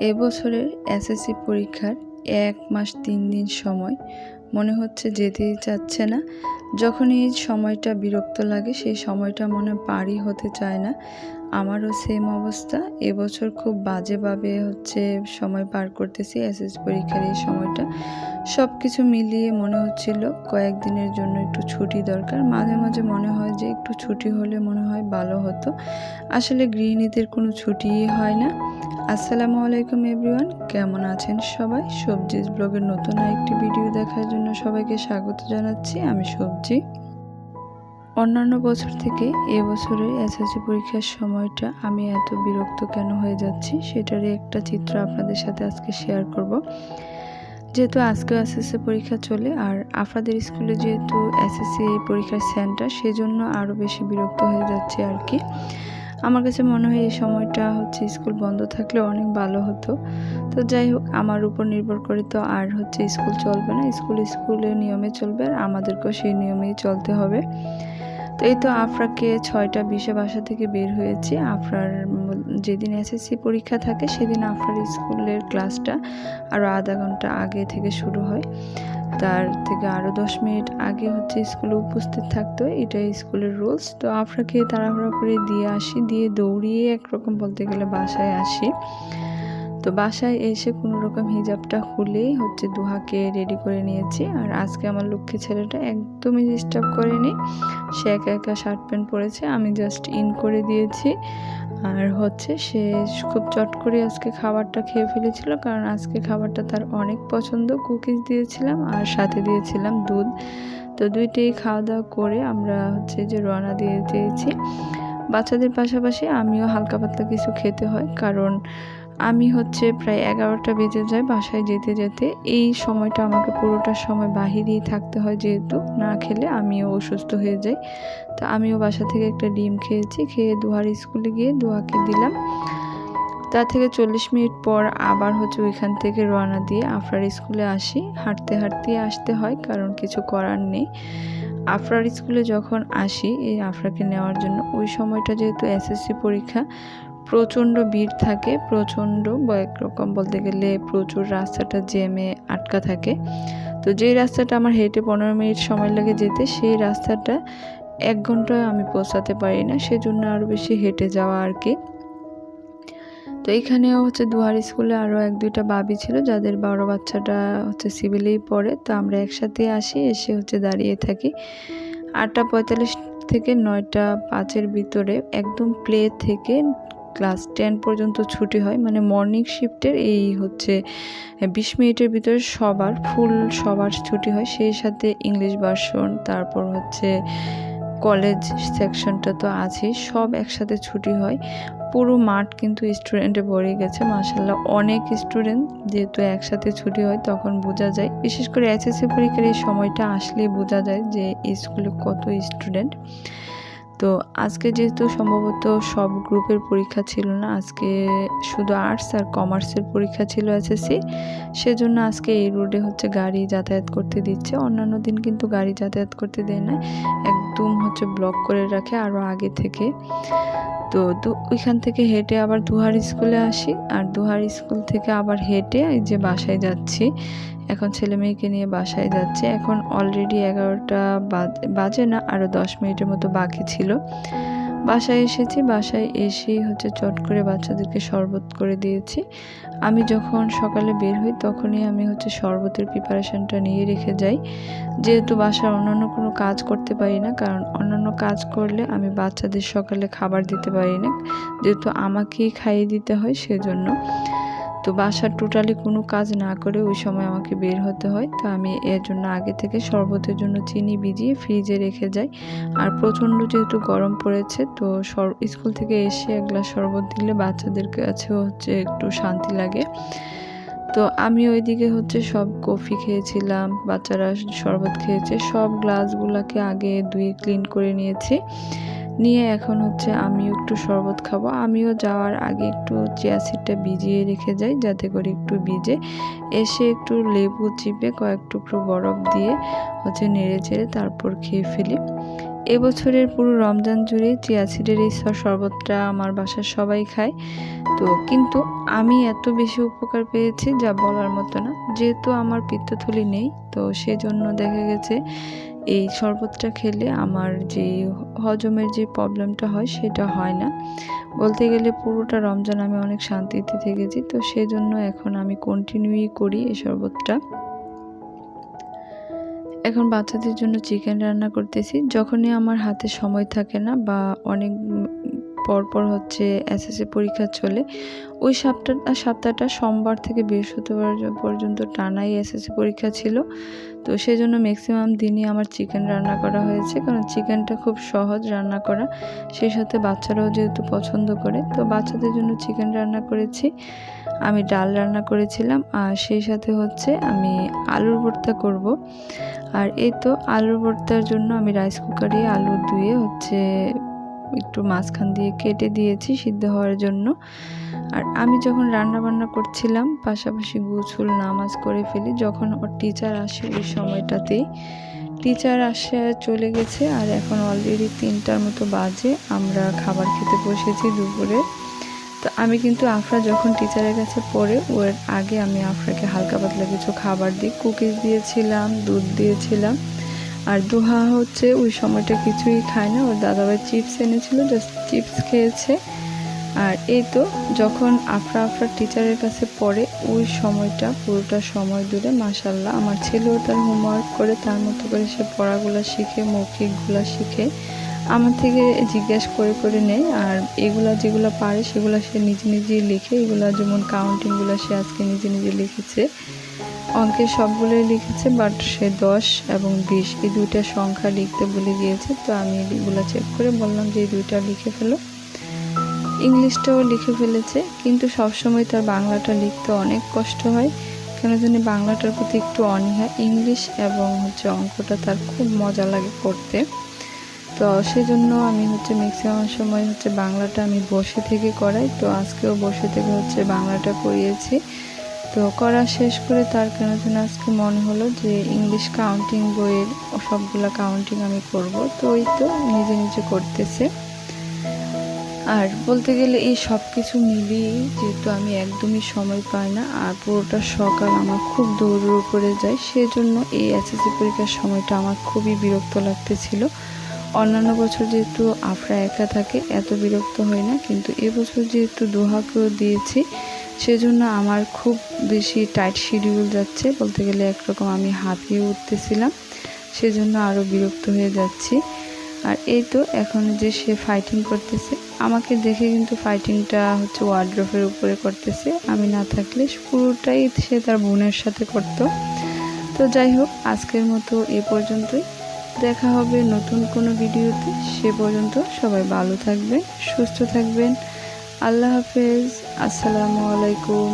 এবছরের এসএসসি পরীক্ষার এক মাস তিন দিন সময়। মনে হচ্ছে যেতেই চাচ্ছে না। যখন এই সময়টা বিরক্ত লাগে, সেই সময়টা মনে পারই হতে চায় না। আমারও সেম অবস্থা। এবছর খুব বাজেভাবে হচ্ছে সময় পার করতেছি এসএস পরীক্ষার এই সময়টা। সব কিছু মিলিয়ে মনে হচ্ছিল কয়েকদিনের জন্য একটু ছুটি দরকার। মাঝে মাঝে মনে হয় যে একটু ছুটি হলে মনে হয় ভালো হতো। আসলে গৃহিণীদের কোনো ছুটিই হয় না। আসসালামু আলাইকুম এভরিওয়ান কেমন আছেন সবাই? সবজিজ ব্লগের নতুন একটি ভিডিও দেখার জন্য সবাইকে স্বাগত জানাচ্ছি। আমি সবজি অন্যান্য বছর থেকে এবছরের এসএসসি পরীক্ষার সময়টা আমি এত বিরক্ত কেন হয়ে যাচ্ছি সেটারই একটা চিত্র আপনাদের সাথে আজকে শেয়ার করব। যেহেতু আজকেও এসএসসি পরীক্ষা চলে আর আপনাদের স্কুলে যেহেতু এসএসসি পরীক্ষার সেন্টার সেজন্য আরও বেশি বিরক্ত হয়ে যাচ্ছে আর কি। আমার কাছে মনে হয় এই সময়টা হচ্ছে স্কুল বন্ধ থাকলে অনেক ভালো হতো। তো যাই হোক, আমার উপর নির্ভর করে তো আর হচ্ছে স্কুল চলবে না, স্কুল স্কুলের নিয়মে চলবে আর আমাদেরকেও সেই নিয়মেই চলতে হবে। তো এই তো আফরাকে ছয়টা বিশে বাসা থেকে বের হয়েছি। আফরার যেদিন এসএসসি পরীক্ষা থাকে, সেদিন আফরার স্কুলের ক্লাসটা আরও আধা ঘণ্টা আগে থেকে শুরু হয়। তার থেকে আরও দশ মিনিট আগে হচ্ছে স্কুলে উপস্থিত থাকতো, এটাই স্কুলের রুলস তো আফরাকে তাড়াহুড়া করে দিয়ে আসি, দিয়ে দৌড়িয়ে একরকম বলতে গেলে বাসায় আসি। তো বাসায় এসে কোনো রকম হিজাবটা খুলেই হচ্ছে দুহাকে রেডি করে নিয়েছি। আর আজকে আমার লক্ষ্মী ছেলেটা একদমই ডিস্টার্ব করেনি। সে একা একা শার্ট প্যান্ট পরেছে, আমি জাস্ট ইন করে দিয়েছি। আর হচ্ছে সে খুব চট করে আজকে খাবারটা খেয়ে ফেলেছিল, কারণ আজকে খাবারটা তার অনেক পছন্দ। কুকিজ দিয়েছিলাম আর সাথে দিয়েছিলাম দুধ। তো দুইটাই খাওয়া দাওয়া করে আমরা হচ্ছে যে রওনা দিয়ে দিয়েছি। বাচ্চাদের পাশাপাশি আমিও হালকা পাতলা কিছু খেতে হয়, কারণ আমি হচ্ছে প্রায় এগারোটা বেজে যায় বাসায় যেতে যেতে। এই সময়টা আমাকে পুরোটা সময় বাহিরেই থাকতে হয় যেহেতু, না খেলে আমিও অসুস্থ হয়ে যাই। তো আমিও বাসা থেকে একটা ডিম খেয়েছি, খেয়ে দুহার স্কুলে গিয়ে দুহাকে দিলাম। তার থেকে চল্লিশ মিনিট পর আবার হচ্ছে ওইখান থেকে রওনা দিয়ে আফরার স্কুলে আসি। হাঁটতে হাঁটতে আসতে হয়, কারণ কিছু করার নেই। আফরার স্কুলে যখন আসি, এই আফরাকে নেওয়ার জন্য, ওই সময়টা যেহেতু এসএসসি পরীক্ষা প্রচণ্ড ভিড় থাকে, প্রচণ্ড একরকম বলতে গেলে প্রচুর রাস্তাটা জ্যামে আটকা থাকে। তো যেই রাস্তাটা আমার হেঁটে পনেরো মিনিট সময় লাগে যেতে, সেই রাস্তাটা এক ঘন্টায় আমি পৌঁছাতে পারি না, সেজন্য আরও বেশি হেঁটে যাওয়া আর কি। তো এখানেও হচ্ছে দুয়ার স্কুলে আরও এক দুইটা বাবি ছিল, যাদের বড় বাচ্চাটা হচ্ছে সিভিলেই পড়ে। তো আমরা একসাথে আসি, এসে হচ্ছে দাঁড়িয়ে থাকি। আটটা পঁয়তাল্লিশ থেকে নয়টা পাঁচের ভিতরে একদম প্লে থেকে ক্লাস টেন পর্যন্ত ছুটি হয়। মানে মর্নিং শিফটের এই হচ্ছে বিশ মিনিটের ভিতরে সবার, ফুল সবার ছুটি হয়। সেই সাথে ইংলিশ ভার্সন, তারপর হচ্ছে কলেজ সেকশনটা তো আছেই, সব একসাথে ছুটি হয়। পুরো মাঠ কিন্তু স্টুডেন্টে ভরে গেছে। মাসাল্লাহ অনেক স্টুডেন্ট যেহেতু একসাথে ছুটি হয়, তখন বোঝা যায়। বিশেষ করে এসএসসি পরীক্ষার এই সময়টা আসলেই বোঝা যায় যে স্কুলে কত স্টুডেন্ট। তো আজকে যেহেতু সম্ভবত সব গ্রুপের পরীক্ষা ছিল না, আজকে শুধু আর্টস আর কমার্সের পরীক্ষা ছিল এসএসসি সেজন্য আজকে এই রোডে হচ্ছে গাড়ি যাতায়াত করতে দিচ্ছে। অন্যান্য দিন কিন্তু গাড়ি যাতায়াত করতে দেয় না একদম হচ্ছে ব্লক করে রাখে আরও আগে থেকে। তো ওইখান থেকে হেঁটে আবার দুহার স্কুলে আসি। আর দুহার স্কুল থেকে আবার হেঁটে এই যে বাসায় যাচ্ছি। এখন ছেলে মেয়েকে নিয়ে বাসায় যাচ্ছে। এখন অলরেডি এগারোটা বাজে না আরও দশ মিনিটের মতো বাকি ছিল। বাসায় এসেছি, বাসায় এসেই হচ্ছে চট করে বাচ্চাদেরকে শরবত করে দিয়েছি। আমি যখন সকালে বের হই তখনই আমি হচ্ছে শরবতের প্রিপারেশানটা নিয়ে রেখে যাই। যেহেতু বাসার অন্যান্য কোনো কাজ করতে পারি না, কারণ অন্যান্য কাজ করলে আমি বাচ্চাদের সকালে খাবার দিতে পারি না। যেহেতু আমাকেই খাইয়ে দিতে হয় সেজন্য। তো বাসার টোটালি কোনো কাজ না করে ওই সময় আমাকে বের হতে হয়। তো আমি এর জন্য আগে থেকে শরবতের জন্য চিনি ভিজিয়ে ফ্রিজে রেখে যাই। আর প্রচণ্ড যেহেতু গরম পড়েছে, তো স্কুল থেকে এসে এক গ্লাস শরবত দিলে বাচ্চাদের কাছেও হচ্ছে একটু শান্তি লাগে। তো আমি ওইদিকে হচ্ছে সব কফি খেয়েছিলাম, বাচ্চারা শরবত খেয়েছে, সব গ্লাসগুলোকে আগে ধুয়ে ক্লিন করে নিয়েছি। নিয়ে এখন হচ্ছে আমিও একটু শরবত খাব। আমিও যাওয়ার আগে একটু চিয়া সিডটা ভিজিয়ে রেখে যাই, যাতে করে একটু ভিজে এসে একটু লেবু চিপে কয়েক টুকরো বরফ দিয়ে হচ্ছে নেড়ে চেড়ে তারপর খেয়ে ফেলি। এবছরের পুরো রমজান জুড়ে চিয়া সিডের এই শরবতটা আমার বাসার সবাই খায়। তো কিন্তু আমি এত বেশি উপকার পেয়েছি যা বলার মতো না। যেহেতু আমার পিত্তথলি নেই, তো সেজন্য দেখা গেছে এই শরবতটা খেলে আমার যে হজমের যে প্রবলেমটা হয় সেটা হয় না। বলতে গেলে পুরোটা রমজান আমি অনেক শান্তিতে থেকেছি, তো সেজন্য এখন আমি কন্টিনিউই করি এই শরবতটা। এখন বাচ্চাদের জন্য চিকেন রান্না করতেছি। যখনই আমার হাতে সময় থাকে না বা অনেক উম পর পর হচ্ছে এসএসসি পরীক্ষা চলে। ওই সপ্তাহ, সপ্তাহটা সোমবার থেকে বৃহস্পতিবার পর্যন্ত টানাই এসএসসি পরীক্ষা ছিল। তো সেই জন্য ম্যাক্সিমাম দিনই আমার চিকেন রান্না করা হয়েছে। কারণ চিকেনটা খুব সহজ রান্না করা। সেই সাথে বাচ্চারাও যেহেতু পছন্দ করে, তো বাচ্চাদের জন্য চিকেন রান্না করেছি। আমি ডাল রান্না করেছিলাম। আর সেই সাথে হচ্ছে আমি আলুর ভর্তা করব। আর এই তো আলুর ভর্তার জন্য আমি রাইস কুকারে আলু ধুয়ে হচ্ছে একটু মাঝখান দিয়ে কেটে দিয়েছি সিদ্ধ হওয়ার জন্য। আর আমি যখন রান্না বান্না করছিলাম, পাশাপাশি গুছুল নামাজ করে ফেলি, যখন ওর টিচার আসে ওই সময়টাতেই। টিচার আসে, চলে গেছে, আর এখন অলরেডি তিনটার মতো বাজে, আমরা খাবার খেতে বসেছি দুপুরে। তো আমি কিন্তু আফরা যখন টিচারের কাছে পড়ে, ওর আগে আমি আফরাকে হালকা পাতলা কিছু খাবার দিই কুকিজ দিয়েছিলাম, দুধ দিয়েছিলাম। আর দোহা হচ্ছে ওই সময়টা কিছুই খায় না। ওর দাদাভাই চিপস এনেছিল জাস্ট চিপস খেয়েছে। আর এই তো, যখন আফরা আফরা টিচারের কাছে পড়ে, ওই সময়টা, পুরোটা সময় ধরে মাসাল্লাহ আমার ছেলেও তার হোমওয়ার্ক করে, তার মতো করে সে পড়াগুলো শিখে, মৌখিকগুলো শিখে, আমার থেকে জিজ্ঞেস করে করে নেয়। আর এগুলা যেগুলো পারে, সেগুলো সে নিজে নিজেই লিখে, এগুলো যেমন কাউন্টিংগুলো সে আজকে নিজে নিজে লিখেছে। অঙ্কের সবগুলোই লিখেছে বাট সে দশ এবং বিশ, এই দুইটা সংখ্যা লিখতে ভুলে গিয়েছে, তো আমি এগুলো চেক করে বললাম যে এই দুইটা লিখে ফেলো। ইংলিশটাও লিখে ফেলেছে, কিন্তু সবসময় তার বাংলাটা লিখতে অনেক কষ্ট হয়, কেন জানি বাংলাটার প্রতি একটু অনীহা। ইংলিশ এবং হচ্ছে অঙ্কটা তার খুব মজা লাগে করতে। তো সেজন্য আমি হচ্ছে ম্যাক্সিমাম সময় হচ্ছে বাংলাটা আমি বসে থেকে করাই, তো আজকেও বসে থেকে হচ্ছে বাংলাটা করিয়েছি। তো করা শেষ করে তার কেন যেন আজকে মনে হলো যে ইংলিশ কাউন্টিং বইয়ের সবগুলো কাউন্টিং আমি করব। তো ওই তো নিজে নিজে করতেছে। আর বলতে গেলে এই সব কিছু মিলিয়ে যেহেতু আমি একদমই সময় পাই না আর পুরোটা সকাল আমার খুব দৌড় করে যায়, সেজন্য এই এসএসসি পরীক্ষার সময়টা আমার খুবই বিরক্ত লাগতেছিল। অন্যান্য বছর যেহেতু আফরা একা থাকে, এত বিরক্ত হয় না, কিন্তু এবছর যেহেতু দোহাকেও দিয়েছি সেজন্য আমার খুব বেশি টাইট শিডিউল যাচ্ছে। বলতে গেলে একরকম আমি হাঁপিয়ে উঠতেছিলাম, সেজন্য আরও বিরক্ত হয়ে যাচ্ছি। আর এই তো এখন যে সে ফাইটিং করতেছে, আমাকে দেখে কিন্তু ফাইটিংটা হচ্ছে ওয়ার্ড্রফের উপরে করতেছে। আমি না থাকলে পুরোটাই সে তার বোনের সাথে করতো। তো যাই হোক, আজকের মতো এ পর্যন্তই। দেখা হবে নতুন কোনো ভিডিওতে। সে পর্যন্ত সবাই ভালো থাকবেন, সুস্থ থাকবেন। আল্লাহ হাফেজ। আসসালামু আলাইকুম।